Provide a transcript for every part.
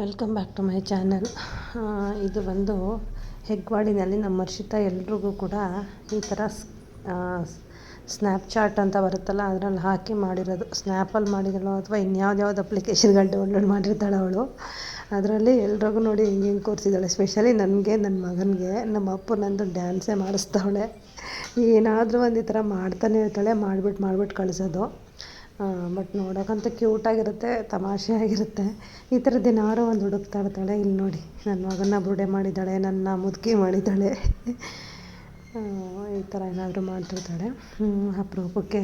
Welcome back to my channel ಇದು ಬಂದು ಹೆಗ್ವಾಡಿನಲ್ಲಿ ನಮ್ಮ ಹರ್ಷಿತಾ ಎಲ್ರಿಗೂ ಕೂಡ ಈ ಥರ ಸ್ನ್ಯಾಪ್ಚಾಟ್ ಅಂತ ಬರುತ್ತಲ್ಲ, ಅದರಲ್ಲಿ ಹಾಕಿ ಮಾಡಿರೋದು. ಸ್ನ್ಯಾಪಲ್ಲಿ ಮಾಡಿದಳು ಅಥವಾ ಇನ್ಯಾವ್ದ್ಯಾವ್ದು ಅಪ್ಲಿಕೇಶನ್ಗಳು ಡೌನ್ಲೋಡ್ ಮಾಡಿರ್ತಾಳೆ ಅವಳು. ಅದರಲ್ಲಿ ಎಲ್ರಿಗೂ ನೋಡಿ ಹಿಂಗೆ ಹಿಂಗೆ ಕೂರಿಸಿದ್ದಾಳೆ ಸ್ಪೆಷಲಿ ನನಗೆ ನನ್ನ ಮಗನಿಗೆ, ನಮ್ಮ ಅಪ್ಪನಂದು ಡ್ಯಾನ್ಸೇ ಮಾಡಿಸ್ತಾವಳೆ. ಏನಾದರೂ ಒಂದು ಈ ಥರ ಮಾಡ್ತಾನೆ ಇರ್ತಾಳೆ ಮಾಡಿಬಿಟ್ಟು ಮಾಡ್ಬಿಟ್ಟು ಕಳಿಸೋದು. ಬಟ್ ನೋಡೋಕ್ಕಂತೂ ಕ್ಯೂಟಾಗಿರುತ್ತೆ ತಮಾಷೆಯಾಗಿರುತ್ತೆ ಈ ಥರದ್ದು ಏನಾದ್ರು ಒಂದು ಹುಡುಕ್ತಾ ಇರ್ತಾಳೆ ಇಲ್ಲಿ ನೋಡಿ ನನ್ನ ಮಗನ ಬುರುಡೆ ಮಾಡಿದ್ದಾಳೆ, ನನ್ನ ಮುದುಕಿ ಮಾಡಿದ್ದಾಳೆ. ಈ ಥರ ಏನಾದರೂ ಮಾಡ್ತಿರ್ತಾಳೆ. ಅಪರೂಪಕ್ಕೆ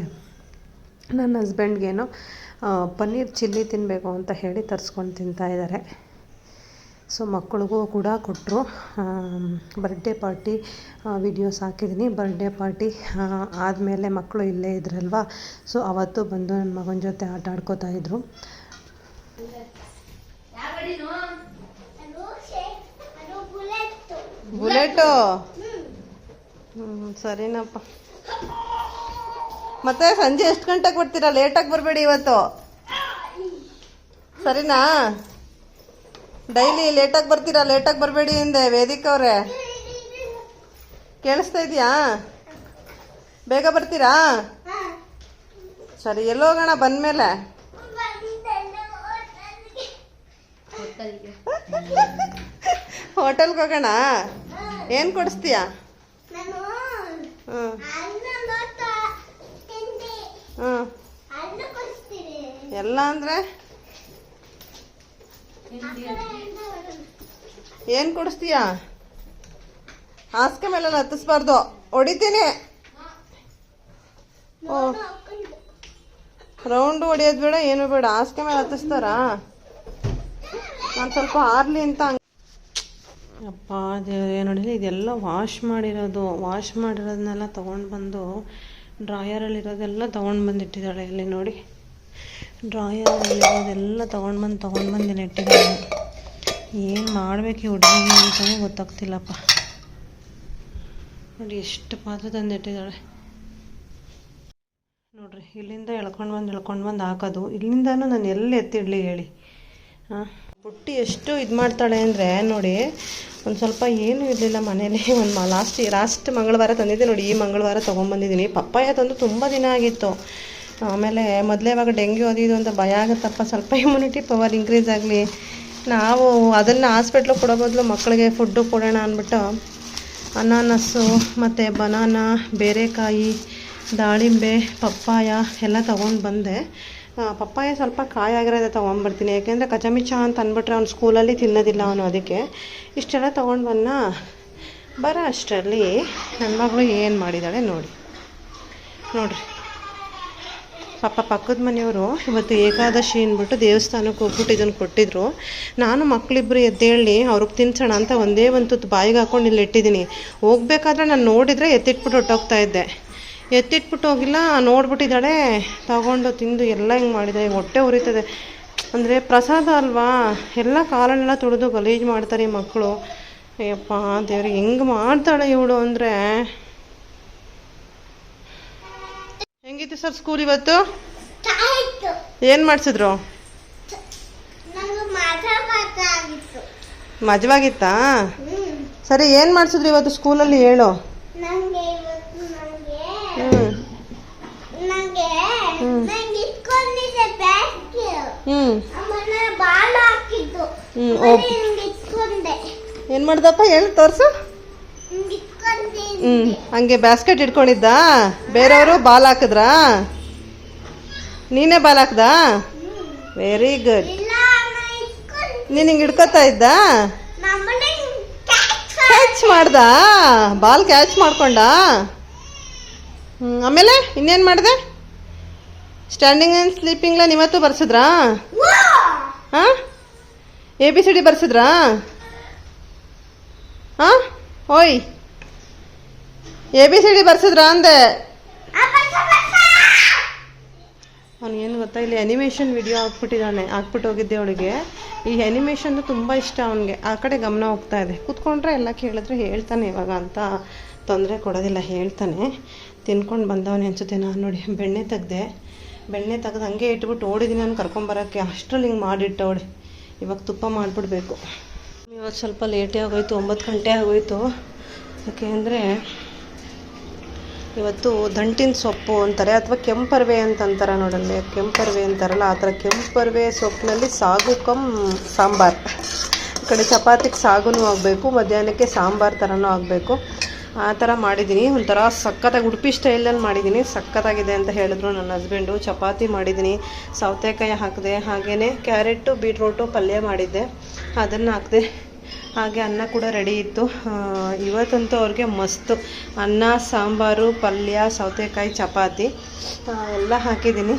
ನನ್ನ ಹಸ್ಬೆಂಡ್ಗೇನೋ ಪನ್ನೀರ್ ಚಿಲ್ಲಿ ತಿನ್ನಬೇಕು ಅಂತ ಹೇಳಿ ತರಿಸ್ಕೊಂಡು ತಿಂತಾಯಿದ್ದಾರೆ ಸೊ ಮಕ್ಕಳಿಗೂ ಕೂಡ ಕೊಟ್ಟರು ಬರ್ಡೇ ಪಾರ್ಟಿ ವಿಡಿಯೋಸ್ ಹಾಕಿದ್ದೀನಿ ಬರ್ಡೇ ಪಾರ್ಟಿ ಆದಮೇಲೆ ಮಕ್ಕಳು ಇಲ್ಲೇ ಇದ್ರಲ್ವ? ಸೊ ಅವತ್ತು ಬಂದು ನನ್ನ ಮಗನ ಜೊತೆ ಆಟ ಆಡ್ಕೋತಾ ಇದ್ರು. ಬುಲೆಟು? ಹ್ಞೂ ಸರಿನಪ್ಪ. ಮತ್ತೆ ಸಂಜೆ ಎಷ್ಟು ಗಂಟೆಗೆ ಬರ್ತೀರಾ? ಲೇಟಾಗಿ ಬರಬೇಡಿ ಇವತ್ತು. ಸರಿನಾ? ಡೈಲಿ ಲೇಟಾಗಿ ಬರ್ತೀರಾ? ಲೇಟಾಗಿ ಬರಬೇಡಿ ಹಿಂದೆ ವೇದಿಕ ಅವರೇ ಕೇಳಿಸ್ತಾ ಇದೆಯಾ? ಬೇಗ ಬರ್ತೀರಾ? ಸರಿ ಎಲ್ಲೋಗೋಣ ಬಂದಮೇಲೆ? ಹೋಟೆಲ್ಗೆ. ಹೋಗೋಣ? ಏನು ಕೊಡಿಸ್ತೀಯಾ? ಹ್ಞೂ ಹ್ಞೂ ಎಲ್ಲ ಅಂದರೆ? ಏನು ಕೊಡಿಸ್ತೀಯಾ? ಹಾಸ್ಕೆ ಮೇಲೆ ಹತ್ತಿಸ್ಬಾರ್ದು. ಹೊಡಿತೀನಿ. ಓ. ರೌಂಡು ಹೊಡಿಯೋದು ಬೇಡ, ಏನು ಬೇಡ. ಹಾಸ್ಕೆ ಮೇಲೆ ಹತ್ತಿಸ್ತಾರಾ? ನಾನು ಸ್ವಲ್ಪ ಆರ್ಲಿ ಅಂತ ಅಪ್ಪ ದೇವ್ರೇ ನೋಡಿ ಇದೆಲ್ಲ ವಾಶ್ ಮಾಡಿರೋದು. ವಾಶ್ ಮಾಡಿರೋದನ್ನೆಲ್ಲ ತೊಗೊಂಡು ಬಂದು ಡ್ರಾಯರಲ್ಲಿರೋದೆಲ್ಲ ತೊಗೊಂಡು ಬಂದಿಟ್ಟಿದ್ದಾಳೆ ಇಲ್ಲಿ ನೋಡಿ. ಡ್ರಾಯರಲ್ಲಿರೋದೆಲ್ಲ ತೊಗೊಂಡು ಬಂದು ತೊಗೊಂಡು ಬಂದು ಇಟ್ಟಿದ್ದಾಳೆ. ಏನು ಮಾಡಬೇಕು ಈ ಹುಡುಗಿಗೆ ಅಂತಲೇ ಗೊತ್ತಾಗ್ತಿಲ್ಲಪ್ಪ. ನೋಡಿ ಎಷ್ಟು ಪಾತ್ರೆ ತಂದಿಟ್ಟಿದ್ದಾಳೆ. ನೋಡ್ರಿ, ಇಲ್ಲಿಂದ ಎಳ್ಕೊಂಡು ಬಂದು ಎಳ್ಕೊಂಡು ಬಂದು ಹಾಕೋದು. ಇಲ್ಲಿಂದನೂ ನಾನು ಎಲ್ಲಿ ಎತ್ತಿಡ್ಲಿ ಹೇಳಿ. ಹಾಂ ಬುಟ್ಟಿ ಎಷ್ಟು ಇದು ಮಾಡ್ತಾಳೆ ಅಂದರೆ ನೋಡಿ, ಒಂದು ಸ್ವಲ್ಪ ಏನೂ ಇರಲಿಲ್ಲ ಮನೇಲಿ. ಒಂದು ಲಾಸ್ಟ್ ಲಾಸ್ಟ್ ಮಂಗಳವಾರ ತಂದಿದ್ದೆ ನೋಡಿ, ಈ ಮಂಗಳವಾರ ತೊಗೊಂಬಂದಿದ್ದೀನಿ. ಪಪ್ಪಾಯ ತಂದು ತುಂಬ ದಿನ ಆಗಿತ್ತು. ಆಮೇಲೆ ಮೊದಲೇ ಇವಾಗ ಡೆಂಗ್ಯೂ ಅದು ಇದು ಅಂತ ಭಯ ಆಗುತ್ತಪ್ಪ. ಸ್ವಲ್ಪ ಇಮ್ಯುನಿಟಿ ಪವರ್ ಇನ್ಕ್ರೀಸ್ ಆಗಲಿ. ನಾವು ಅದನ್ನು ಹಾಸ್ಪಿಟ್ಲಿಗೆ ಕೊಡೋ ಬದಲು ಮಕ್ಕಳಿಗೆ ಫುಡ್ಡು ಕೊಡೋಣ ಅಂದ್ಬಿಟ್ಟು ಅನಾನಸ್ಸು ಮತ್ತು ಬನಾನಾ ಬೇರೆಕಾಯಿ, ದಾಳಿಂಬೆ, ಪಪ್ಪಾಯ ಎಲ್ಲ ತೊಗೊಂಡು ಬಂದೆ. ಪಪ್ಪಾಯ ಸ್ವಲ್ಪ ಕಾಯಾಗಿರೋದೇ ತೊಗೊಂಬರ್ತೀನಿ ಯಾಕೆಂದರೆ ಕಚಮಿಚ ಅಂತ ಅಂದ್ಬಿಟ್ರೆ ಅವ್ನು ಸ್ಕೂಲಲ್ಲಿ ತಿನ್ನೋದಿಲ್ಲ ಅವನು ಅದಕ್ಕೆ. ಇಷ್ಟೆಲ್ಲ ತೊಗೊಂಡು ಬಂದ ಬರೋ ಅಷ್ಟರಲ್ಲಿ ನನ್ನ ಮಗಳು ಏನು ಮಾಡಿದ್ದಾಳೆ ನೋಡಿ. ನೋಡ್ರಿ. ಪಾಪ ಪಕ್ಕದ ಮನೆಯವರು ಇವತ್ತು ಏಕಾದಶಿ ಅಂದ್ಬಿಟ್ಟು ದೇವಸ್ಥಾನಕ್ಕೆ ಹೋಗ್ಬಿಟ್ಟು ಇದನ್ನು ಕೊಟ್ಟಿದ್ರು. ನಾನು ಮಕ್ಕಳಿಬ್ಬರು ಎದ್ದೇಳಿ, ಅವ್ರಿಗೆ ತಿನ್ಸೋಣ ಅಂತ ಒಂದೇ ಒಂದು ತುತ್ತು ಬಾಯಿಗೆ ಹಾಕೊಂಡು ಇಲ್ಲಿ ಇಟ್ಟಿದ್ದೀನಿ. ಹೋಗ್ಬೇಕಾದ್ರೆ ನಾನು ನೋಡಿದರೆ ಎತ್ತಿಟ್ಬಿಟ್ಟು ಹೊಟ್ಟೋಗ್ತಾ ಇದ್ದೆ. ಎತ್ತಿಟ್ಬಿಟ್ಟು ಹೋಗಿಲ್ಲ, ನೋಡ್ಬಿಟ್ಟಿದ್ದಾಳೆ. ತಗೊಂಡು ತಿಂದು ಎಲ್ಲ ಹಿಂಗೆ ಮಾಡಿದೆ. ಹೊಟ್ಟೆ ಉರಿತದೆ. ಅಂದರೆ ಪ್ರಸಾದ ಅಲ್ವಾ? ಎಲ್ಲ ಕಾಲನ್ನೆಲ್ಲ ತುಳಿದು ಗಲೀಜು ಮಾಡ್ತಾರೆ ಈ ಮಕ್ಕಳು. ಅಯ್ಯಪ್ಪ ದೇವ್ರಿಗೆ ಹೆಂಗೆ ಮಾಡ್ತಾಳೆ ಇವಳು ಅಂದರೆ? ಹೆಂಗಿತ್ತು ಸರ್ ಸ್ಕೂಲ್ ಇವತ್ತು? ಏನ್ ಮಾಡಿಸಿದ್ರು? ಮಜವಾಗಿತ್ತ? ಸರಿ ಏನು ಮಾಡಿಸಿದ್ರು ಇವತ್ತು ಸ್ಕೂಲಲ್ಲಿ ಹೇಳು. ಏನ್ ಮಾಡ್ದಪ್ಪ? ಹೇಳು ತೋರಿಸು. ಹ್ಞೂ ಹಂಗೆ ಬ್ಯಾಸ್ಕೆಟ್ ಇಟ್ಕೊಂಡಿದ್ದ ಬೇರೆಯವರು ಬಾಲ್ ಹಾಕಿದ್ರಾ? ನೀನೇ ಬಾಲ್ ಹಾಕ್ದಾ? ವೆರಿ ಗುಡ್ ನೀನ್ ಹಿಂಗ್ ಹಿಡ್ಕೊತಾ ಇದ್ದಾ? ಕ್ಯಾಚ್ ಮಾಡ್ದ? ಬಾಲ್ ಕ್ಯಾಚ್ ಮಾಡ್ಕೊಂಡ? ಆಮೇಲೆ ಇನ್ನೇನು ಮಾಡಿದೆ? ಸ್ಟ್ಯಾಂಡಿಂಗ್ ಅಂಡ್ ಸ್ಲೀಪಿಂಗ್ಲ ನೀವತ್ತು ಬರ್ಸಿದ್ರಾ? ಹಾಂ? ಎ ಬಿ ಸಿ ಡಿ ಬರ್ಸಿದ್ರಾ? ಹಾಂ? ಓಯ್ ಎ ಬಿ ಸಿ ಡಿ ಬರ್ಸಿದ್ರ ಅಂದೆ. ಅವನಿಗೇನು ಏನು ಗೊತ್ತಾ ಇಲ್ಲಿ ಅನಿಮೇಷನ್ ವಿಡಿಯೋ ಹಾಕ್ಬಿಟ್ಟಿದ್ದಾನೆ. ಹಾಕ್ಬಿಟ್ಟು ಹೋಗಿದ್ದೆ ಅವಳಿಗೆ. ಈ ಅನಿಮೇಷನ್ದು ತುಂಬ ಇಷ್ಟ ಅವನಿಗೆ. ಆ ಕಡೆ ಗಮನ ಹೋಗ್ತಾ ಇದೆ. ಕೂತ್ಕೊಂಡ್ರೆ ಎಲ್ಲ ಕೇಳಿದ್ರೆ ಹೇಳ್ತಾನೆ ಇವಾಗ ಅಂತ ತೊಂದರೆ ಕೊಡೋದಿಲ್ಲ ಹೇಳ್ತಾನೆ. ತಿನ್ಕೊಂಡು ಬಂದವನೇ ಅನ್ಸುತ್ತೆ ನಾನು ನೋಡಿ ಬೆಣ್ಣೆ ತೆಗ್ದೆ. ಬೆಣ್ಣೆ ತೆಗೆದು ಹಂಗೆ ಇಟ್ಬಿಟ್ಟು ಓಡಿದ್ದೀನಿ ನಾನು ಕರ್ಕೊಂಬರೋಕ್ಕೆ. ಅಷ್ಟರಲ್ಲಿ ಹಿಂಗೆ ಮಾಡಿಟ್ಟವಳೆ ಇವಾಗ ತುಪ್ಪ ಮಾಡಿಬಿಡ್ಬೇಕು. ಇವಾಗ ಸ್ವಲ್ಪ ಲೇಟೇ ಆಗೋಯ್ತು ಒಂಬತ್ತು ಗಂಟೆ ಆಗೋಯ್ತು. ಯಾಕೆ ಅಂದರೆ ಇವತ್ತು ದಂಟಿನ ಸೊಪ್ಪು ಅಂತಾರೆ ಅಥವಾ ಕೆಂಪರ್ವೆ ಅಂತ ಅಂತಾರೆ ನೋಡಲ್ಲಿ. ಕೆಂಪರ್ವೆ ಅಂತಾರಲ್ಲ, ಆ ಥರ ಕೆಂಪರ್ವೆ ಸೊಪ್ಪಿನಲ್ಲಿ ಸಾಗು ಕಮ್ ಸಾಂಬಾರು. ಈ ಕಡೆ ಚಪಾತಿಗೆ ಸಾಗುನೂ ಆಗಬೇಕು, ಮಧ್ಯಾಹ್ನಕ್ಕೆ ಸಾಂಬಾರು ಥರನೂ ಆಗಬೇಕು. ಆ ಥರ ಮಾಡಿದ್ದೀನಿ. ಒಂಥರ ಸಖತ್ತಾಗಿ ಉಡುಪಿ ಸ್ಟೈಲಲ್ಲಿ ಮಾಡಿದ್ದೀನಿ. ಸಖತ್ತಾಗಿದೆ ಅಂತ ಹೇಳಿದ್ರು ನನ್ನ ಹಸ್ಬೆಂಡು. ಚಪಾತಿ ಮಾಡಿದ್ದೀನಿ. ಸೌತೆಕಾಯಿ ಹಾಕಿದೆ. ಹಾಗೆಯೇ ಕ್ಯಾರೆಟು, ಬೀಟ್ರೋಟು ಪಲ್ಯ ಮಾಡಿದ್ದೆ. ಅದನ್ನು ಹಾಕಿದೆ ಹಾಗೆ ಅನ್ನ ಕೂಡ ರೆಡಿ ಇತ್ತು. ಇವತ್ತಂತೂ ಅವ್ರಿಗೆ ಮಸ್ತು. ಅನ್ನ, ಸಾಂಬಾರು, ಪಲ್ಯ, ಸೌತೆಕಾಯಿ, ಚಪಾತಿ ಎಲ್ಲ ಹಾಕಿದ್ದೀನಿ.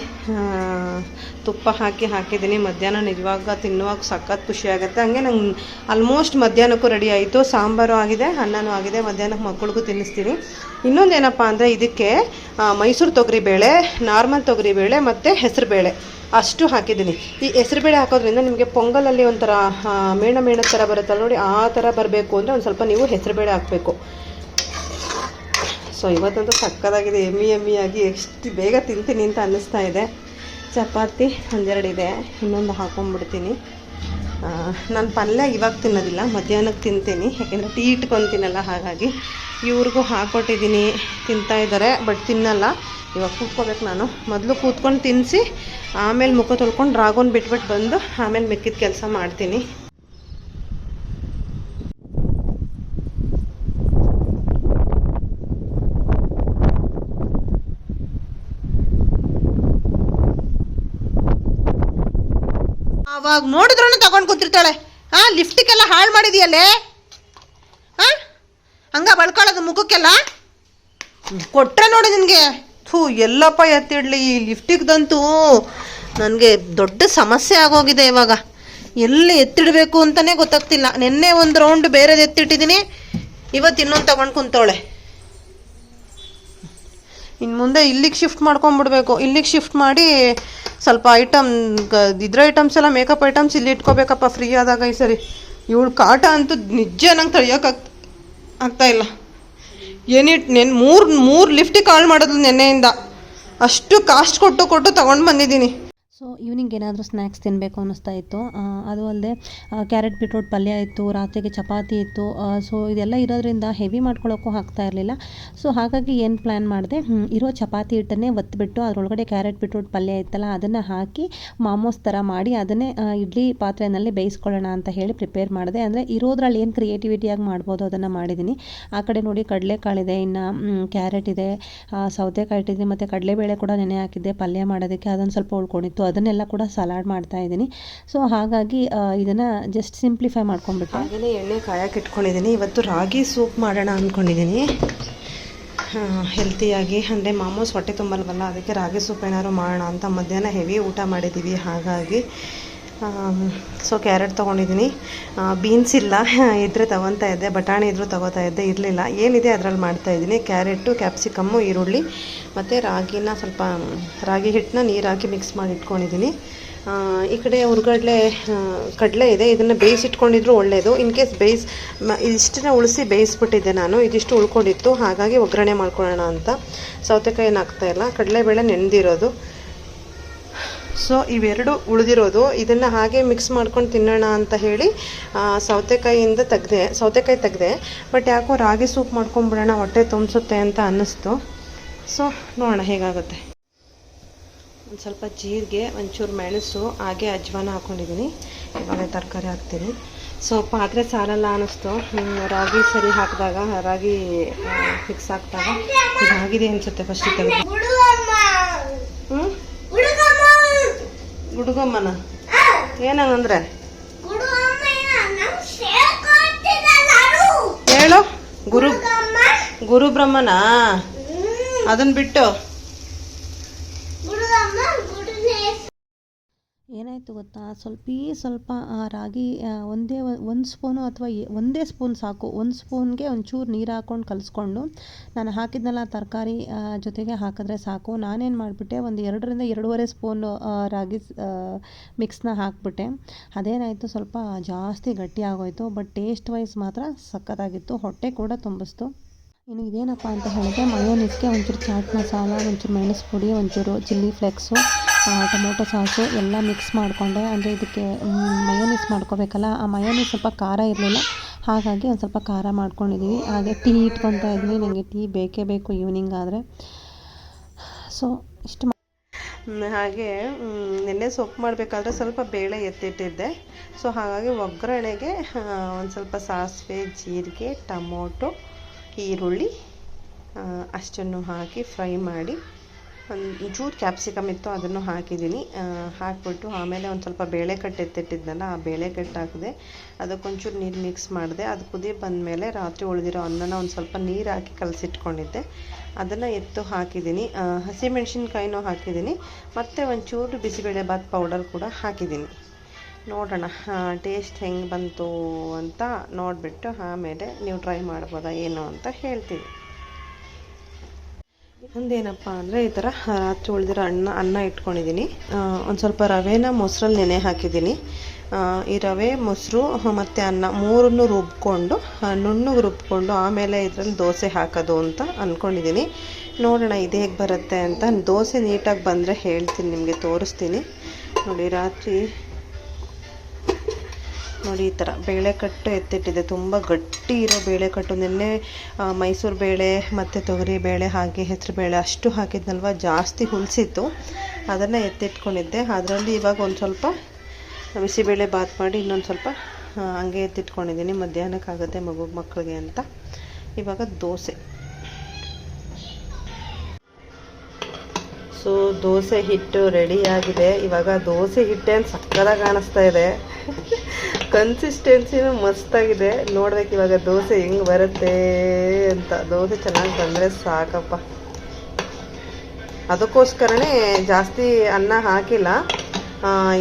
ತುಪ್ಪ ಹಾಕಿ ಹಾಕಿದ್ದೀನಿ. ಮಧ್ಯಾಹ್ನ ನಿಜವಾಗ ತಿನ್ನುವಾಗ ಸಖತ್ ಖುಷಿ ಆಗುತ್ತೆ. ಹಂಗೆ ನಂಗೆ ಆಲ್ಮೋಸ್ಟ್ ಮಧ್ಯಾಹ್ನಕ್ಕೂ ರೆಡಿ ಆಯಿತು. ಸಾಂಬಾರು ಆಗಿದೆ, ಅನ್ನನೂ ಆಗಿದೆ. ಮಧ್ಯಾಹ್ನಕ್ಕೆ ಮಕ್ಕಳಿಗೂ ತಿನ್ನಿಸ್ತೀನಿ. ಇನ್ನೊಂದು ಏನಪ್ಪ ಅಂದರೆ ಇದಕ್ಕೆ ಮೈಸೂರು ತೊಗರಿ ಬೇಳೆ, ನಾರ್ಮಲ್ ತೊಗರಿಬೇಳೆ ಮತ್ತು ಹೆಸರುಬೇಳೆ ಅಷ್ಟು ಹಾಕಿದ್ದೀನಿ. ಈ ಹೆಸರುಬೇಳೆ ಹಾಕೋದ್ರಿಂದ ನಿಮಗೆ ಪೊಂಗಲಲ್ಲಿ ಒಂಥರ ಮೇಣ ಮೇಣ ಥರ ಬರುತ್ತಲ್ಲ ನೋಡಿ, ಆ ಥರ ಬರಬೇಕು ಅಂದರೆ ಒಂದು ಸ್ವಲ್ಪ ನೀವು ಹೆಸರುಬೇಳೆ ಹಾಕಬೇಕು. ಸೊ ಇವತ್ತಂತೂ ಸಕ್ಕತ್ತಾಗಿದೆ. ಎಮ್ಮಿ ಎಮ್ಮಿಯಾಗಿ ಎಷ್ಟು ಬೇಗ ತಿಂತೀನಿ ಅಂತ ಅನ್ನಿಸ್ತಾ ಇದೆ. ಚಪಾತಿ ಒಂದೆರಡಿದೆ, ಇನ್ನೊಂದು ಹಾಕೊಂಡ್ಬಿಡ್ತೀನಿ ನಾನು ಪಲ್ಯ ಇವಾಗ ತಿನ್ನೋದಿಲ್ಲ ಮಧ್ಯಾಹ್ನಕ್ಕೆ ತಿಂತೀನಿ, ಯಾಕೆಂದರೆ ಟೀ ಇಟ್ಕೊತೀನಲ್ಲ ಹಾಗಾಗಿ ಇವ್ರಿಗೂ ಹಾಕ್ಕೊಟ್ಟಿದ್ದೀನಿ ತಿಂತಾ ಇದ್ದಾರೆ, ಬಟ್ ತಿನ್ನಲ್ಲ. ಇವಾಗ ಕೂತ್ಕೋಬೇಕು ನಾನು. ಮೊದಲು ಕೂತ್ಕೊಂಡು ತಿನ್ನಿಸಿ ಆಮೇಲೆ ಮುಖ ತೊಳ್ಕೊಂಡು ರಾಗೋನ್ ಬಿಟ್ಬಿಟ್ಟು ಬಂದು, ಆಮೇಲೆ ಮಿಕ್ಕಿದ ಕೆಲಸ ಮಾಡ್ತೀನಿ. ಅವಾಗ ನೋಡಿದ್ರೂ ತಗೊಂಡು ಕೂತಿರ್ತಾಳೆ. ಹಾ ಲಿಫ್ಟಿಗೆಲ್ಲ ಹಾಳು ಮಾಡಿದೆಯಲ್ಲೇ? ಹಾ ಹಂಗ ಬಳ್ಕೊಳ್ಳೋದು ಮುಖಕ್ಕೆಲ್ಲ? ಕೊಟ್ಟರೆ ನೋಡು ನಿನಗೆ. ಥೂ, ಎಲ್ಲಪ್ಪ ಎತ್ತಿಡ್ಲಿ ಈ ಲಿಫ್ಟಿಗ್ದಂತೂ ನನಗೆ ದೊಡ್ಡ ಸಮಸ್ಯೆ ಆಗೋಗಿದೆ ಇವಾಗ. ಎಲ್ಲಿ ಎತ್ತಿಡಬೇಕು ಅಂತಲೇ ಗೊತ್ತಾಗ್ತಿಲ್ಲ. ನಿನ್ನೆ ಒಂದು ರೌಂಡ್ ಬೇರೆದು ಎತ್ತಿಟ್ಟಿದ್ದೀನಿ. ಇವತ್ತು ಇನ್ನೊಂದು ತಗೊಂಡು ಕುಂತವಳೆ. ಇನ್ನು ಮುಂದೆ ಇಲ್ಲಿಗೆ ಶಿಫ್ಟ್ ಮಾಡ್ಕೊಂಬಿಡ್ಬೇಕು. ಇಲ್ಲಿಗೆ ಶಿಫ್ಟ್ ಮಾಡಿ ಸ್ವಲ್ಪ ಐಟಮ್ ಇದ್ರ ಐಟಮ್ಸ್ ಎಲ್ಲ ಮೇಕಪ್ ಐಟಮ್ಸ್ ಇಲ್ಲಿ ಇಟ್ಕೋಬೇಕಪ್ಪ ಫ್ರೀ ಆದಾಗ ಈ ಸರಿ. ಇವಳು ಕಾಟ ಅಂತೂ ನಿಜ ನಂಗೆ ತಳಿಯೋಕ್ಕಾಗ್ತ ಆಗ್ತಾ ಇಲ್ಲ. ಏನಿಟ್ ನೆನ್ ಮೂರು ಮೂರು ಲಿಫ್ಟಿಗೆ ಕಾಲ್ ಮಾಡೋದು ನೆನ್ನೆಯಿಂದ. ಅಷ್ಟು ಕಾಸ್ಟ್ ಕೊಟ್ಟು ಕೊಟ್ಟು ತೊಗೊಂಡು ಬಂದಿದ್ದೀನಿ. ಸೊ ಈವ್ನಿಂಗ್ ಏನಾದರೂ ಸ್ನ್ಯಾಕ್ಸ್ ತಿನ್ನಬೇಕು ಅನ್ನಿಸ್ತಾ ಇತ್ತು. ಅದು ಅಲ್ಲದೆ ಕ್ಯಾರೆಟ್ ಬಿಟ್ರೋಟ್ ಪಲ್ಯ ಇತ್ತು, ರಾತ್ರಿಗೆ ಚಪಾತಿ ಇತ್ತು. ಸೊ ಇದೆಲ್ಲ ಇರೋದ್ರಿಂದ ಹೆವಿ ಮಾಡ್ಕೊಳ್ಳೋಕ್ಕೂ ಆಗ್ತಾ ಇರಲಿಲ್ಲ. ಸೊ ಹಾಗಾಗಿ ಏನು ಪ್ಲ್ಯಾನ್ ಮಾಡಿದೆ? ಇರೋ ಚಪಾತಿ ಹಿಟ್ಟನ್ನೇ ಒತ್ತಿಬಿಟ್ಟು ಅದರೊಳಗಡೆ ಕ್ಯಾರೆಟ್ ಬಿಟ್ರೋಟ್ ಪಲ್ಯ ಇತ್ತಲ್ಲ, ಅದನ್ನು ಹಾಕಿ ಮಾಮೋಸ್ ಥರ ಮಾಡಿ ಅದನ್ನೇ ಇಡ್ಲಿ ಪಾತ್ರೆಯಲ್ಲಿ ಬೇಯಿಸ್ಕೊಳ್ಳೋಣ ಅಂತ ಹೇಳಿ ಪ್ರಿಪೇರ್ ಮಾಡಿದೆ. ಅಂದರೆ ಇರೋದ್ರಲ್ಲಿ ಏನು ಕ್ರಿಯೇಟಿವಿಟಿಯಾಗಿ ಮಾಡ್ಬೋದು ಅದನ್ನು ಮಾಡಿದ್ದೀನಿ ಆ ಕಡೆ ನೋಡಿ ಕಡಲೆಕಾಳಿದೆ ಇನ್ನು ಕ್ಯಾರೆಟ್ ಇದೆ ಸೌತೆಕಾಯಿ ಇಟ್ಟಿದ್ದೀನಿ ಮತ್ತು ಕಡಲೆಬೇಳೆ ಕೂಡ ನೆನೆ ಹಾಕಿದ್ದೆ ಪಲ್ಯ ಮಾಡೋದಕ್ಕೆ. ಅದನ್ನು ಸ್ವಲ್ಪ ಉಳ್ಕೊಂಡಿತ್ತು. ಅದನ್ನೆಲ್ಲ ಕೂಡ ಸಲಾಡ್ ಮಾಡ್ತಾ ಇದ್ದೀನಿ. ಸೊ ಹಾಗಾಗಿ ಇದನ್ನು ಜಸ್ಟ್ ಸಿಂಪ್ಲಿಫೈ ಮಾಡ್ಕೊಂಡ್ಬಿಟ್ಟು. ಹಾಗೆಯೇ ಎಣ್ಣೆ ಕಾಯಕ್ಕೆ ಇಟ್ಕೊಂಡಿದ್ದೀನಿ. ಇವತ್ತು ರಾಗಿ ಸೂಪ್ ಮಾಡೋಣ ಅಂದ್ಕೊಂಡಿದ್ದೀನಿ ಹೆಲ್ತಿಯಾಗಿ ಅಂದರೆ ಮಾಮೂಸ್ ಹೊಟ್ಟೆ ತುಂಬಲ್ವಲ್ಲ, ಅದಕ್ಕೆ ರಾಗಿ ಸೂಪ್ ಏನಾದ್ರು ಮಾಡೋಣ ಅಂತ ಮಧ್ಯಾಹ್ನ ಹೆವಿ ಊಟ ಮಾಡಿದ್ದೀವಿ ಹಾಗಾಗಿ ಸೊ ಕ್ಯಾರೆಟ್ ತೊಗೊಂಡಿದ್ದೀನಿ. ಬೀನ್ಸ್ ಇಲ್ಲ ಇದ್ದರೆ ತೊಗೊತಾ ಇದ್ದೆ, ಬಟಾಣಿ ಇದ್ದರೂ ತೊಗೋತಾ ಇದ್ದೆ, ಇರಲಿಲ್ಲ. ಏನಿದೆ ಅದರಲ್ಲಿ ಮಾಡ್ತಾಯಿದ್ದೀನಿ ಕ್ಯಾರೆಟು, ಕ್ಯಾಪ್ಸಿಕಮ್ಮು, ಈರುಳ್ಳಿ, ಮತ್ತು ರಾಗಿನ ಸ್ವಲ್ಪ, ರಾಗಿ ಹಿಟ್ಟನ್ನ ನೀರು ಮಿಕ್ಸ್ ಮಾಡಿ ಇಟ್ಕೊಂಡಿದ್ದೀನಿ. ಈ ಕಡೆ ಹುರ್ಗಡ್ಲೆ ಕಡಲೆ ಇದೆ. ಇದನ್ನು ಬೇಯಿಸಿಟ್ಕೊಂಡಿದ್ರು ಒಳ್ಳೆಯದು ಇನ್ ಕೇಸ್ ಬೇಯಿಸ್ ಇದಿಷ್ಟನ್ನ ಉಳಿಸಿ ಬೇಯಿಸ್ಬಿಟ್ಟಿದ್ದೆ ನಾನು. ಇದಿಷ್ಟು ಉಳ್ಕೊಂಡಿತ್ತು. ಹಾಗಾಗಿ ಒಗ್ಗರಣೆ ಮಾಡ್ಕೊಳ್ಳೋಣ ಅಂತ. ಸೌತೆಕಾಯಿ ಏನು ಹಾಕ್ತಾಯಿಲ್ಲ ಕಡಲೆಬೇಳೆ ನೆನೆದಿರೋದು. ಸೊ ಇವೆರಡು ಉಳಿದಿರೋದು. ಇದನ್ನು ಹಾಗೆ ಮಿಕ್ಸ್ ಮಾಡ್ಕೊಂಡು ತಿನ್ನೋಣ ಅಂತ ಹೇಳಿ ಸೌತೆಕಾಯಿಯಿಂದ ತೆಗ್ದೆ ಸೌತೆಕಾಯಿ ತೆಗ್ದೆ. ಬಟ್ ಯಾಕೋ ರಾಗಿ ಸೂಪ್ ಮಾಡ್ಕೊಂಬಿಡೋಣ ಹೊಟ್ಟೆ ತುಂಬಿಸುತ್ತೆ ಅಂತ ಅನ್ನಿಸ್ತು. ಸೊ ನೋಡೋಣ ಹೇಗಾಗುತ್ತೆ. ಒಂದು ಸ್ವಲ್ಪ ಜೀರಿಗೆ ಒಂಚೂರು ಮೆಣಸು ಹಾಗೆ ಅಜ್ವಾನ ಹಾಕ್ಕೊಂಡಿದ್ದೀನಿ ಇವಾಗ ತರಕಾರಿ ಹಾಕ್ತೀನಿ. ಸೊ ಪಾತ್ರೆ ಸಾರಲ್ಲ ಅನ್ನಿಸ್ತು. ರಾಗಿ ಸರಿ ಹಾಕಿದಾಗ ರಾಗಿ ಫಿಕ್ಸ್ ಹಾಕಿದಾಗ ಇದಾಗಿದೆ ಅನಿಸುತ್ತೆ ಫಸ್ಟ್ ತೆಗೆದು. ಹ್ಞೂ ಗುಡುಗಮ್ಮನ ಏನಂದ್ರೆ ಹುಡುಗಮ್ಮ ನಮ್ ಶೇಕ್ ಆಗ್ತಿದಲ್ಲ ಅದು. ಹೇಳು. ಗುರು ಗುರು ಬ್ರಹ್ಮನ ಅದನ್ ಅದನ್ನ ಬಿಟ್ಟು. ಏನಾಯಿತು ಗೊತ್ತಾ? ಸ್ವಲ್ಪ ಸ್ವಲ್ಪ ರಾಗಿ ಒಂದೇ ಒಂದು ಸ್ಪೂನು ಅಥವಾ ಒಂದೇ ಸ್ಪೂನ್ ಸಾಕು. ಒಂದು ಸ್ಪೂನ್ಗೆ ಒಂಚೂರು ನೀರು ಹಾಕ್ಕೊಂಡು ಕಲಿಸ್ಕೊಂಡು, ನಾನು ಹಾಕಿದ್ನಲ್ಲ ತರಕಾರಿ ಜೊತೆಗೆ ಹಾಕಿದ್ರೆ ಸಾಕು. ನಾನೇನು ಮಾಡಿಬಿಟ್ಟೆ, ಒಂದು ಎರಡರಿಂದ ಎರಡೂವರೆ ಸ್ಪೂನ್ ರಾಗಿ ಮಿಕ್ಸ್ನ ಹಾಕಿಬಿಟ್ಟೆ. ಅದೇನಾಯಿತು, ಸ್ವಲ್ಪ ಜಾಸ್ತಿ ಗಟ್ಟಿ ಆಗೋಯ್ತು, ಬಟ್ ಟೇಸ್ಟ್ ವೈಸ್ ಮಾತ್ರ ಸಖತ್ತಾಗಿತ್ತು. ಹೊಟ್ಟೆ ಕೂಡ ತುಂಬಿಸ್ತು. ಇನ್ನು ಇದೇನಪ್ಪ ಅಂತ ಹೇಳಿದ್ರೆ, ಮಯೋನಿಸ್ಗೆ ಒಂಚೂರು ಚಾಟ್ ಮಸಾಲ, ಒಂಚೂರು ಮೆಣಸು ಪುಡಿ, ಒಂಚೂರು ಚಿಲ್ಲಿ ಫ್ಲೆಕ್ಸು ಟೊಮೊಟೊ ಸಾಸು ಎಲ್ಲ ಮಿಕ್ಸ್ ಮಾಡಿಕೊಂಡೆ. ಅಂದರೆ ಇದಕ್ಕೆ ಮಯೋನೀಸ್ ಮಾಡ್ಕೋಬೇಕಲ್ಲ, ಆ ಮಯೋನೀಸ್ ಸ್ವಲ್ಪ ಖಾರ ಇರಲಿಲ್ಲ. ಹಾಗಾಗಿ ಒಂದು ಸ್ವಲ್ಪ ಖಾರ ಮಾಡ್ಕೊಂಡಿದ್ದೀವಿ ಹಾಗೆ ಟೀ ಇಟ್ಕೊತಾ ಇದ್ವಿ ನನಗೆ ಟೀ ಬೇಕೇ ಬೇಕು ಈವ್ನಿಂಗ್ ಆದರೆ. ಸೊ ಇಷ್ಟು ಹಾಗೆ ನೆನ್ನೆ ಸೊಪ್ಪು ಮಾಡಬೇಕಾದ್ರೆ ಸ್ವಲ್ಪ ಬೇಳೆ ಎತ್ತಿಟ್ಟಿದ್ದೆ. ಸೊ ಹಾಗಾಗಿ ಒಗ್ಗರಣೆಗೆ ಒಂದು ಸ್ವಲ್ಪ ಸಾಸಿವೆ, ಜೀರಿಗೆ, ಟೊಮೊಟೊ, ಈರುಳ್ಳಿ ಅಷ್ಟನ್ನು ಹಾಕಿ ಫ್ರೈ ಮಾಡಿ ಒಂದು ಚೂರು ಕ್ಯಾಪ್ಸಿಕಮ್ ಇತ್ತು, ಅದನ್ನು ಹಾಕಿದ್ದೀನಿ. ಹಾಕಿಬಿಟ್ಟು ಆಮೇಲೆ ಒಂದು ಸ್ವಲ್ಪ ಬೇಳೆ ಕಟ್ಟು ಎತ್ತಿಟ್ಟಿದ್ನಲ್ಲ, ಆ ಬೇಳೆ ಕಟ್ಟು ಹಾಕಿದೆ ಅದಕ್ಕೊಂಚೂರು ನೀರು ಮಿಕ್ಸ್ ಮಾಡಿದೆ. ಅದು ಕುದಿ ಬಂದಮೇಲೆ ರಾತ್ರಿ ಉಳಿದಿರೋ ಅನ್ನನ ಒಂದು ಸ್ವಲ್ಪ ನೀರು ಹಾಕಿ ಕಲಸಿಟ್ಕೊಂಡಿದ್ದೆ. ಅದನ್ನು ಎತ್ತು ಹಾಕಿದ್ದೀನಿ. ಹಸಿಮೆಣ್ಸಿನ್ಕಾಯಿನೂ ಹಾಕಿದ್ದೀನಿ. ಮತ್ತು ಒಂಚೂರು ಬಿಸಿಬೇಳೆ ಬಾತ್ ಪೌಡರ್ ಕೂಡ ಹಾಕಿದ್ದೀನಿ. ನೋಡೋಣ ಟೇಸ್ಟ್ ಹೆಂಗೆ ಬಂತು ಅಂತ ನೋಡಿಬಿಟ್ಟು ಆಮೇಲೆ ನೀವು ಟ್ರೈ ಮಾಡ್ಬೋದಾ, ಏನು ಅಂತ ಹೇಳ್ತೀನಿ. ಒಂದೇನಪ್ಪ ಅಂದರೆ ಈ ಥರ ರಾತ್ರಿ ಉಳಿದಿರೋ ಅನ್ನ ಅನ್ನ ಇಟ್ಕೊಂಡಿದ್ದೀನಿ ಒಂದು ಸ್ವಲ್ಪ ರವೆನ ಮೊಸರಲ್ಲಿ ನೆನೆ ಹಾಕಿದ್ದೀನಿ ಈ ರವೆ, ಮೊಸರು ಮತ್ತು ಅನ್ನ ಮೂರನ್ನು ರುಬ್ಕೊಂಡು ನುಣ್ಣಗೆ ರುಬ್ಕೊಂಡು ಆಮೇಲೆ ಇದರಲ್ಲಿ ದೋಸೆ ಹಾಕೋದು ಅಂತ ಅಂದ್ಕೊಂಡಿದ್ದೀನಿ ನೋಡೋಣ ಇದು ಹೇಗೆ ಬರುತ್ತೆ ಅಂತ. ದೋಸೆ ನೀಟಾಗಿ ಬಂದರೆ ಹೇಳ್ತೀನಿ, ನಿಮಗೆ ತೋರಿಸ್ತೀನಿ. ನೋಡಿ, ರಾತ್ರಿ ನೋಡಿ, ಈ ಥರ ಬೇಳೆಕಟ್ಟು ಎತ್ತಿಟ್ಟಿದೆ. ತುಂಬ ಗಟ್ಟಿ ಇರೋ ಬೇಳೆಕಟ್ಟು. ನಿನ್ನೆ ಮೈಸೂರು ಬೇಳೆ ಮತ್ತು ತೊಗರಿ ಬೇಳೆ ಹಾಗೆ ಹೆಸರು ಬೇಳೆ ಅಷ್ಟು ಹಾಕಿದ್ನಲ್ವ? ಜಾಸ್ತಿ ಹುಲ್ಸಿತ್ತು. ಅದನ್ನು ಎತ್ತಿಟ್ಕೊಂಡಿದ್ದೆ. ಅದರಲ್ಲಿ ಇವಾಗ ಒಂದು ಸ್ವಲ್ಪ ಬಿಸಿಬೇಳೆ ಬಾತ್ ಮಾಡಿ ಇನ್ನೊಂದು ಸ್ವಲ್ಪ ಹಂಗೆ ಎತ್ತಿಟ್ಕೊಂಡಿದ್ದೀನಿ. ಮಧ್ಯಾಹ್ನಕ್ಕಾಗುತ್ತೆ ಮಗು, ಮಕ್ಕಳಿಗೆ ಅಂತ. ಇವಾಗ ದೋಸೆ. ಸೊ ದೋಸೆ ಹಿಟ್ಟು ರೆಡಿಯಾಗಿದೆ ಇವಾಗ ದೋಸೆ ಹಿಟ್ಟೇನು ಸಕ್ಕದಾಗಿ ಕಾಣಿಸ್ತಾ ಇದೆ. ಕನ್ಸಿಸ್ಟೆನ್ಸಿನೂ ಮಸ್ತಾಗಿದೆ ನೋಡ್ಬೇಕು ಇವಾಗ ದೋಸೆ ಹೆಂಗೆ ಬರುತ್ತೆ ಅಂತ. ದೋಸೆ ಚೆನ್ನಾಗಿ ಬಂದರೆ ಸಾಕಪ್ಪ. ಅದಕ್ಕೋಸ್ಕರನೇ ಜಾಸ್ತಿ ಅನ್ನ ಹಾಕಿಲ್ಲ.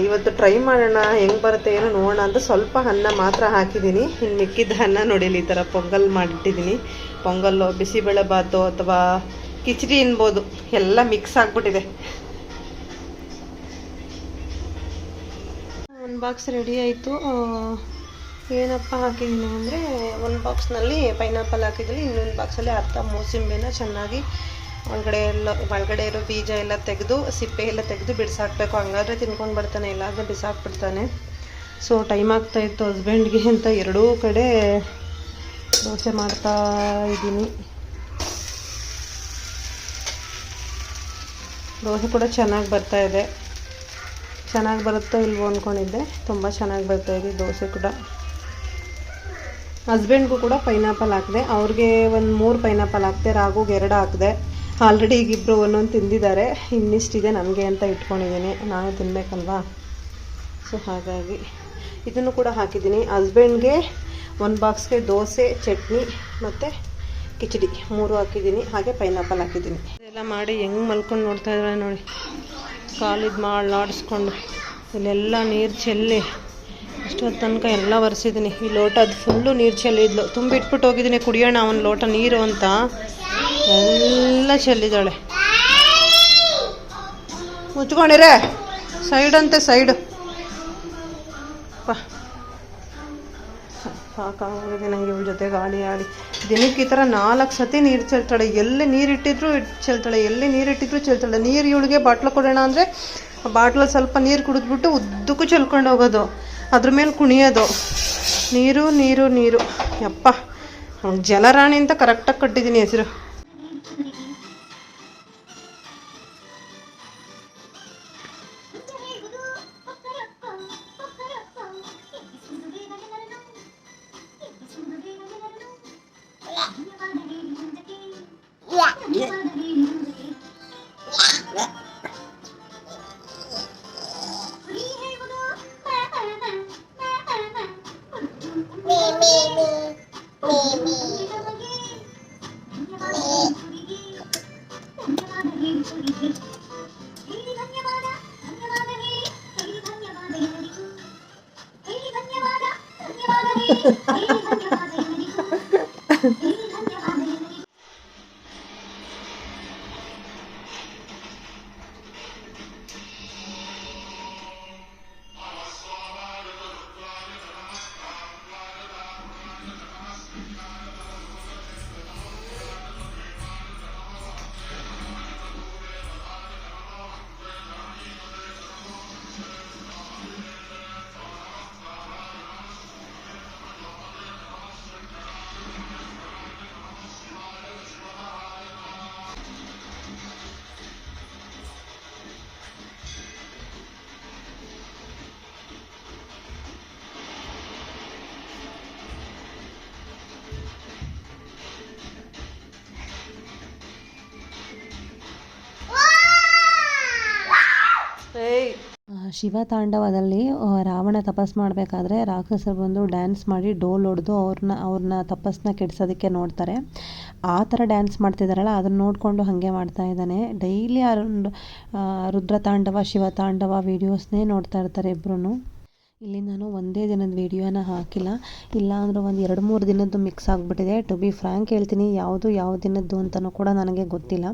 ಇವತ್ತು ಟ್ರೈ ಮಾಡೋಣ, ಹೆಂಗೆ ಬರುತ್ತೆ ಏನೋ ನೋಡೋಣ ಅಂತ ಸ್ವಲ್ಪ ಅನ್ನ ಮಾತ್ರ ಹಾಕಿದ್ದೀನಿ. ಇನ್ನು ಮಿಕ್ಕಿದ್ದ ಅನ್ನ ನೋಡಿಲ್ಲ ಈ ಥರ ಪೊಂಗಲ್ ಮಾಡಿಟ್ಟಿದ್ದೀನಿ ಪೊಂಗಲ್ಲು ಬಿಸಿಬೇಳೆ ಬಾತು ಅಥವಾ ಕಿಚಡಿ ಅನ್ಬೋದು ಎಲ್ಲ ಮಿಕ್ಸ್ ಆಗಿಬಿಟ್ಟಿದೆ. ಒಂದು ಬಾಕ್ಸ್ ರೆಡಿ ಆಯಿತು. ಏನಪ್ಪ ಹಾಕಿದ್ದೀನಿ ಅಂದರೆ ಒಂದು ಬಾಕ್ಸ್ನಲ್ಲಿ ಪೈನಾಪಲ್ ಹಾಕಿದ್ದೀನಿ ಇನ್ನೊಂದು ಬಾಕ್ಸಲ್ಲಿ ಅರ್ಧ ಮೂಸಿಂಬೆನ ಚೆನ್ನಾಗಿ ಒಳಗಡೆ ಎಲ್ಲ, ಒಳಗಡೆ ಇರೋ ಬೀಜ ಎಲ್ಲ ತೆಗೆದು, ಸಿಪ್ಪೆ ಎಲ್ಲ ತೆಗೆದು ಬಿಡಿಸಾಕ್ಬೇಕು. ಹಂಗಾದ್ರೆ ತಿನ್ಕೊಂಡು ಬರ್ತಾನೆ ಇಲ್ಲಾಂದರೆ ಬಿಸಾಕ್ಬಿಡ್ತಾನೆ. ಸೊ ಟೈಮ್ ಆಗ್ತಾಯಿತ್ತು ಹಸ್ಬೆಂಡ್ಗೆ ಅಂತ ಎರಡೂ ಕಡೆ ದೋಸೆ ಮಾಡ್ತಾ ಇದ್ದೀನಿ. ದೋಸೆ ಕೂಡ ಚೆನ್ನಾಗಿ ಬರ್ತಾ ಇದೆ. ಚೆನ್ನಾಗಿ ಬರುತ್ತೋ ಇಲ್ವೋ ಅಂದ್ಕೊಂಡಿದ್ದೆ ತುಂಬ ಚೆನ್ನಾಗಿ ಬರ್ತಾ ಇದೆ ದೋಸೆ ಕೂಡ. ಹಸ್ಬೆಂಡ್ಗೂ ಕೂಡ ಪೈನಾಪಲ್ ಹಾಕಿದೆ. ಅವ್ರಿಗೆ ಒಂದು ಮೂರು ಪೈನಾಪಲ್ ಹಾಕಿದೆ, ರಾಗುಗೆ ಎರಡು ಹಾಕಿದೆ. ಆಲ್ರೆಡಿ ಈಗ ಇಬ್ಬರು ಒಂದೊಂದು ತಿಂದಿದ್ದಾರೆ. ಇನ್ನಿಷ್ಟಿದೆ ನನಗೆ ಅಂತ ಇಟ್ಕೊಂಡಿದ್ದೀನಿ. ನಾನು ತಿನ್ನಬೇಕಲ್ವಾ ಸೊ ಹಾಗಾಗಿ ಇದನ್ನು ಕೂಡ ಹಾಕಿದ್ದೀನಿ. ಹಸ್ಬೆಂಡ್ಗೆ ಒಂದು ಬಾಕ್ಸ್ಗೆ ದೋಸೆ, ಚಟ್ನಿ ಮತ್ತು ಕಿಚಡಿ. ಮೂರು ಹಾಕಿದ್ದೀನಿ. ಹಾಗೆ ಪೈನಾಪಲ್ ಹಾಕಿದ್ದೀನಿ. ಇದೆಲ್ಲ ಮಾಡಿ ಹೆಂಗೆ ಮಲ್ಕೊಂಡು ನೋಡ್ತಾ ಇದ್ದಾರೆ ನೋಡಿ. ಕಾಲಿದ್ದು ಮಾಡಿ ಆಡಿಸ್ಕೊಂಡು ಇಲ್ಲೆಲ್ಲ ನೀರು ಚೆಲ್ಲಿ. ಇಷ್ಟೊತ್ತು ತನಕ ಎಲ್ಲ ಒರೆಸಿದ್ದೀನಿ ಈ ಲೋಟದ ಫುಲ್ಲು ನೀರು ಚೆಲ್ಲಿದ್ಲು ತುಂಬಿಟ್ಬಿಟ್ಟು ಹೋಗಿದ್ದೀನಿ ಕುಡಿಯೋಣ ಅವನ ಲೋಟ ನೀರು ಅಂತ. ಎಲ್ಲ ಚೆಲ್ಲಿದ್ದಾಳೆ. ಮುಚ್ಕೊಂಡಿರೇ. ಸೈಡ್ ಅಂತೆ ಸೈಡು. ಸಾಕಾಗೋಗಿದೆ ನನಗೆ ಇವಳ ಜೊತೆ ಗಾಳಿ ಆಡಿ. ದಿನಕ್ಕೆ ಈ ಥರ ನಾಲ್ಕು ಸತಿ ನೀರು ಚೆಲ್ತಾಳೆ. ಎಲ್ಲಿ ನೀರಿಟ್ಟಿದ್ರು ಚೆಲ್ತಾಳೆ, ಎಲ್ಲಿ ನೀರಿಟ್ಟಿದ್ರು ಚೆಲ್ತಾಳೆ. ನೀರು ಇವಳಿಗೆ ಬಾಟ್ಲು ಕೊಡೋಣ ಅಂದರೆ ಬಾಟ್ಲಲ್ಲಿ ಸ್ವಲ್ಪ ನೀರು ಕುಡಿದ್ಬಿಟ್ಟು ಉದ್ದಕ್ಕೂ ಚೆಲ್ಕೊಂಡು ಹೋಗೋದು. ಅದ್ರ ಮೇಲೆ ಕುಣಿಯೋದು. ನೀರು ನೀರು ನೀರು. ಯಪ್ಪ, ಜಲರಾಣಿ ಅಂತ ಕರೆಕ್ಟಾಗಿ ಕಟ್ಟಿದ್ದೀನಿ ಹೆಸರು. ಶಿವತಾಂಡವದಲ್ಲಿ ತಾಂಡವದಲ್ಲಿ ರಾವಣ ತಪಸ್ ಮಾಡಬೇಕಾದ್ರೆ ರಾಕ್ಷಸರು ಬಂದು ಡ್ಯಾನ್ಸ್ ಮಾಡಿ ಡೋಲ್ ಹೊಡೆದು ಅವ್ರನ್ನ ಅವ್ರನ್ನ ತಪಸ್ಸನ್ನ ಕೆಡ್ಸೋದಕ್ಕೆ ನೋಡ್ತಾರೆ. ಆ ಥರ ಡ್ಯಾನ್ಸ್ ಮಾಡ್ತಿದ್ದಾರಲ್ಲ ಅದನ್ನ ನೋಡಿಕೊಂಡು ಹಾಗೆ ಮಾಡ್ತಾ ಇದ್ದಾನೆ. ಡೈಲಿ ಆ ರುದ್ರ ತಾಂಡವ ಶಿವತಾಂಡವ ವೀಡಿಯೋಸ್ನೇ ನೋಡ್ತಾ ಇರ್ತಾರೆ ಇಬ್ಬರೂ ಇಲ್ಲಿ ನಾನು ಒಂದೇ ದಿನದ ವೀಡಿಯೋನ ಹಾಕಿಲ್ಲ. ಇಲ್ಲ ಅಂದ್ರೆ ಒಂದು ಎರಡು ಮೂರು ದಿನದ್ದು ಮಿಕ್ಸ್ ಆಗಿಬಿಟ್ಟಿದೆ. ಟು ಬಿ ಫ್ರ್ಯಾಂಕ್ ಹೇಳ್ತೀನಿ, ಯಾವುದು ಯಾವ ದಿನದ್ದು ಅಂತಲೂ ಕೂಡ ನನಗೆ ಗೊತ್ತಿಲ್ಲ.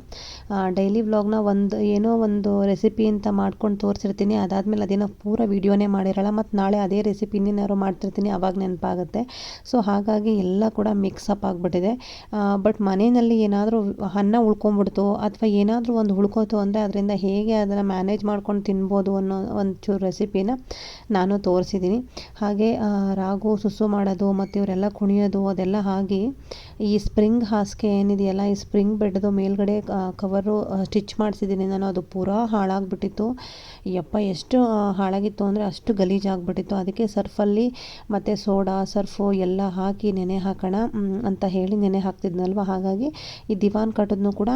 ಡೈಲಿ ವ್ಲಾಗ್ನ ಒಂದು ಏನೋ ಒಂದು ರೆಸಿಪಿ ಅಂತ ಮಾಡ್ಕೊಂಡು ತೋರಿಸಿರ್ತೀನಿ. ಅದಾದಮೇಲೆ ಅದೇನೋ ಪೂರ ವೀಡಿಯೋನೇ ಮಾಡಿರಲ್ಲ ಮತ್ತು ನಾಳೆ ಅದೇ ರೆಸಿಪಿ ಇನ್ನೇನಾದ್ರು ಮಾಡ್ತಿರ್ತೀನಿ, ಅವಾಗ ನೆನಪಾಗುತ್ತೆ. ಸೊ ಹಾಗಾಗಿ ಎಲ್ಲ ಕೂಡ ಮಿಕ್ಸಪ್ ಆಗಿಬಿಟ್ಟಿದೆ. ಬಟ್ ಮನೆಯಲ್ಲಿ ಏನಾದರೂ ಅನ್ನ ಉಳ್ಕೊಂಬಿಡ್ತು ಅಥವಾ ಏನಾದರೂ ಒಂದು ಉಳ್ಕೋತು ಅಂದರೆ ಅದರಿಂದ ಹೇಗೆ ಅದನ್ನು ಮ್ಯಾನೇಜ್ ಮಾಡ್ಕೊಂಡು ತಿನ್ಬೋದು ಅನ್ನೋ ಒಂಚೂರು ರೆಸಿಪಿನ ನಾನು ತೋರಿಸಿದ್ದೀನಿ. ಹಾಗೆ ರಾಗು, ಸುಸು ಮಾಡೋದು, ಮತ್ತು ಇವರೆಲ್ಲ ಕುಣಿಯೋದು, ಅದೆಲ್ಲ ಆಗಿ ಈ ಸ್ಪ್ರಿಂಗ್ ಹಾಸಿಗೆ ಏನಿದೆಯಲ್ಲ, ಈ ಸ್ಪ್ರಿಂಗ್ ಬೆಡ್ದು ಮೇಲ್ಗಡೆ ಕವರು ಸ್ಟಿಚ್ ಮಾಡಿಸಿದ್ದೀನಿ ನಾನು. ಅದು ಪೂರಾ ಹಾಳಾಗ್ಬಿಟ್ಟಿತ್ತು. ಯಪ್ಪ, ಎಷ್ಟು ಹಾಳಾಗಿತ್ತು ಅಂದರೆ ಅಷ್ಟು ಗಲೀಜಾಗ್ಬಿಟ್ಟಿತ್ತು ಅದಕ್ಕೆ ಸರ್ಫಲ್ಲಿ ಮತ್ತು ಸೋಡಾ ಸರ್ಫು ಎಲ್ಲ ಹಾಕಿ ನೆನೆ ಹಾಕೋಣ ಅಂತ ಹೇಳಿ ನೆನೆ ಹಾಕ್ತಿದ್ನಲ್ವ? ಹಾಗಾಗಿ ಈ ದಿವಾನ್ ಕಟ್ಟೋದನ್ನು ಕೂಡ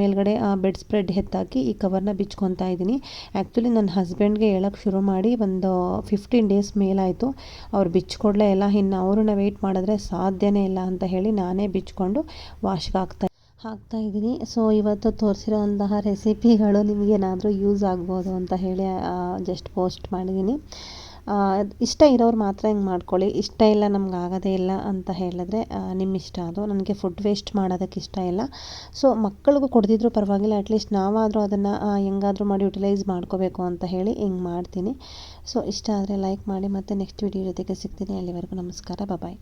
ಮೇಲ್ಗಡೆ ಬೆಡ್ ಸ್ಪ್ರೆಡ್ ಎತ್ತಾಕಿ ಈ ಕವರ್ನ ಬಿಚ್ಕೊತಾ ಇದ್ದೀನಿ. ಆ್ಯಕ್ಚುಲಿ ನನ್ನ ಹಸ್ಬೆಂಡ್ಗೆ ಹೇಳೋಕ್ಕೆ ಶುರು ಮಾಡಿ ಒಂದು ಫಿಫ್ಟೀನ್ ಡೇಸ್ ಮೇಲಾಯಿತು. ಅವ್ರು ಬಿಚ್ಕೊಡ್ಲೇ ಇಲ್ಲ. ಇನ್ನು ಅವ್ರನ್ನ ವೆಯ್ಟ್ ಮಾಡಿದ್ರೆ ಸಾಧ್ಯನೇ ಇಲ್ಲ ಅಂತ ಹೇಳಿ ನಾನೇ ಬಿಚ್ಕೊಂಡು ವಾಶ್ಗೆ ಹಾಕ್ತಾ ಹಾಕ್ತಾ ಇದ್ದೀನಿ. ಸೊ ಇವತ್ತು ತೋರಿಸಿರೋಂತಹ ರೆಸಿಪಿಗಳು ನಿಮಗೇನಾದರೂ ಯೂಸ್ ಆಗ್ಬೋದು ಅಂತ ಹೇಳಿ ಜಸ್ಟ್ ಪೋಸ್ಟ್ ಮಾಡಿದ್ದೀನಿ. ಇಷ್ಟ ಇರೋರು ಮಾತ್ರ ಹಿಂಗೆ ಮಾಡ್ಕೊಳ್ಳಿ. ಇಷ್ಟ ಇಲ್ಲ ನಮ್ಗೆ ಆಗೋದೇ ಇಲ್ಲ ಅಂತ ಹೇಳಿದ್ರೆ ನಿಮ್ಮ ಇಷ್ಟ ಅದು. ನನಗೆ ಫುಡ್ ವೇಸ್ಟ್ ಮಾಡೋದಕ್ಕೆ ಇಷ್ಟ ಇಲ್ಲ. ಸೊ ಮಕ್ಕಳಿಗೂ ಕೊಡ್ದಿದ್ರು ಪರವಾಗಿಲ್ಲ. ಅಟ್ಲೀಸ್ಟ್ ನಾವಾದರೂ ಅದನ್ನು ಹೆಂಗಾದರೂ ಮಾಡಿ ಯುಟಿಲೈಸ್ ಮಾಡ್ಕೋಬೇಕು ಅಂತ ಹೇಳಿ ಹಿಂಗೆ ಮಾಡ್ತೀನಿ. ಸೊ ಇಷ್ಟ ಆದರೆ ಲೈಕ್ ಮಾಡಿ ಮತ್ತು ನೆಕ್ಸ್ಟ್ ವಿಡಿಯೋ ಜೊತೆಗೆ ಸಿಗ್ತೀನಿ. ಅಲ್ಲಿವರೆಗೂ ನಮಸ್ಕಾರ. ಬಾಯ್